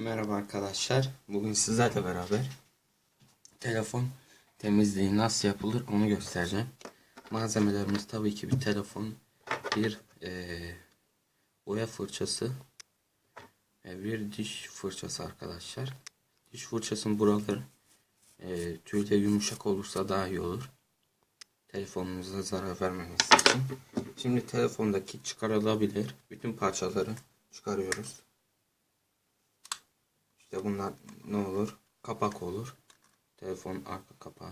Merhaba arkadaşlar. Bugün sizlerle beraber telefon temizliği nasıl yapılır onu göstereceğim. Malzemelerimiz tabii ki bir telefon, bir eee boya fırçası ve bir diş fırçası arkadaşlar. Diş fırçasının buraları eee tüyle yumuşak olursa daha iyi olur. Telefonunuza zarar vermemesi için. Şimdi telefondaki çıkarılabilir bütün parçaları çıkarıyoruz. İşte bunlar ne olur? Kapak olur. Telefon arka kapağı.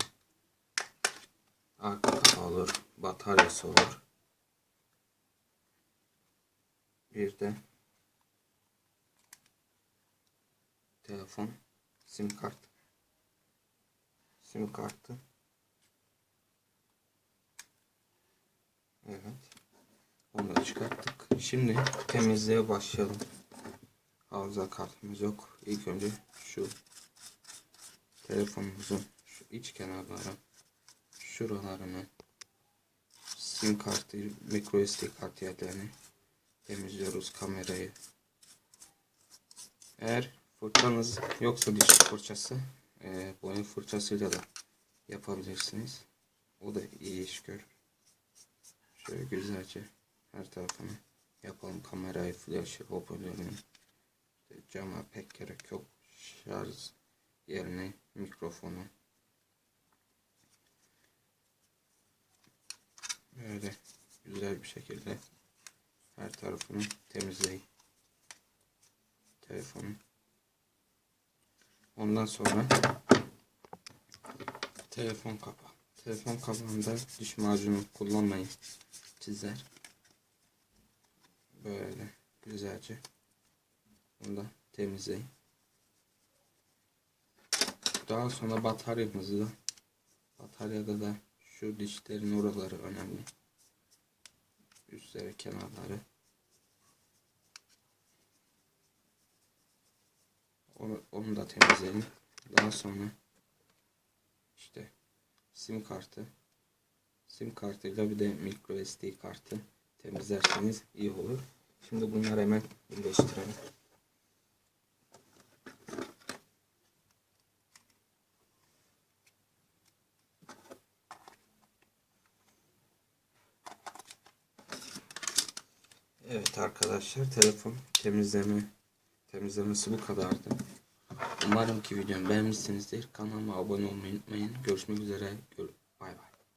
Arka kapağı olur. Bataryası olur. Bir de telefon sim kart. Sim kartı. Evet. Onu da çıkarttık. Şimdi temizliğe başlayalım. Hafıza kartımız yok. İlk önce şu telefonumuzun şu iç kenarları şuralarını sim kartı, micro SD kart yerlerini temizliyoruz kamerayı. Eğer fırçanız yoksa diş fırçası e, boya fırçasıyla da yapabilirsiniz. O da iyi iş görür. Şöyle güzelce her tarafını yapalım. Kamerayı, flaşı, hoparlörünü cama pek gerek yok. Şarj yerine mikrofonu. Böyle güzel bir şekilde her tarafını temizleyin. Telefonu. Ondan sonra telefon kapağı. Telefon kapağında diş macunu kullanmayın. Çizer. Böyle güzelce bunu da temizleyin. Daha sonra bataryamızı da bataryada da şu dişlerin oraları önemli. Üstleri, kenarları. Onu, onu da temizleyin. Daha sonra işte sim kartı sim kartıyla bir de micro SD kartı temizlerseniz iyi olur. Şimdi bunları hemen birleştirelim. Evet arkadaşlar telefon temizleme temizlemesi bu kadardı. Umarım ki videomu beğenmişsinizdir. Kanalıma abone olmayı unutmayın. Görüşmek üzere. Gör